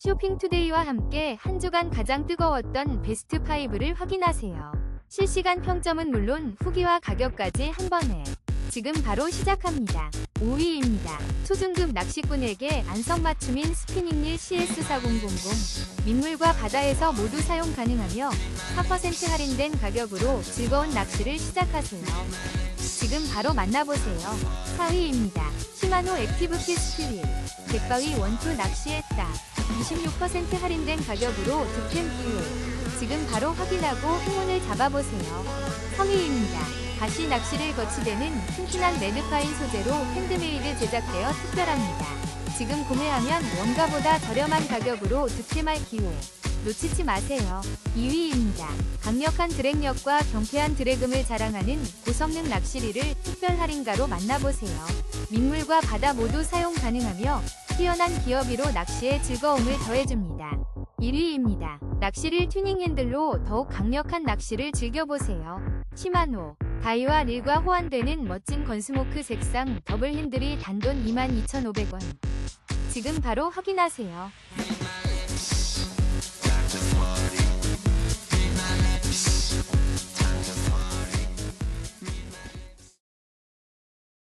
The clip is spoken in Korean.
쇼핑투데이와 함께 한 주간 가장 뜨거웠던 베스트 5를 확인하세요. 실시간 평점은 물론 후기와 가격까지 한 번에 지금 바로 시작합니다. 5위입니다. 초중급 낚시꾼에게 안성맞춤인 스피닝릴 CS4000 민물과 바다에서 모두 사용 가능하며 4% 할인된 가격으로 즐거운 낚시를 시작하세요. 지금 바로 만나보세요. 4위입니다. 시마노 액티브 피스트윌 갯바위 원투 낚시했다. 26% 할인된 가격으로 득템 기회. 지금 바로 확인하고 행운을 잡아보세요. 3위입니다. 가시 낚시를 거치대는 튼튼한 레드파인 소재로 핸드메이드 제작되어 특별합니다. 지금 구매하면 원가보다 저렴한 가격으로 득템할 기회. 놓치지 마세요. 2위입니다. 강력한 드랙력과 경쾌한 드래금을 자랑하는 고성능 낚시리를 특별 할인가로 만나보세요. 민물과 바다 모두 사용 가능하며 뛰어난 기어비로 낚시의 즐거움을 더해줍니다. 1위입니다. 낚시를 튜닝 핸들로 더욱 강력한 낚시를 즐겨보세요. 시마노 다이와 릴과 호환되는 멋진 건스모크 색상 더블 핸들이 단돈 22,500원. 지금 바로 확인하세요.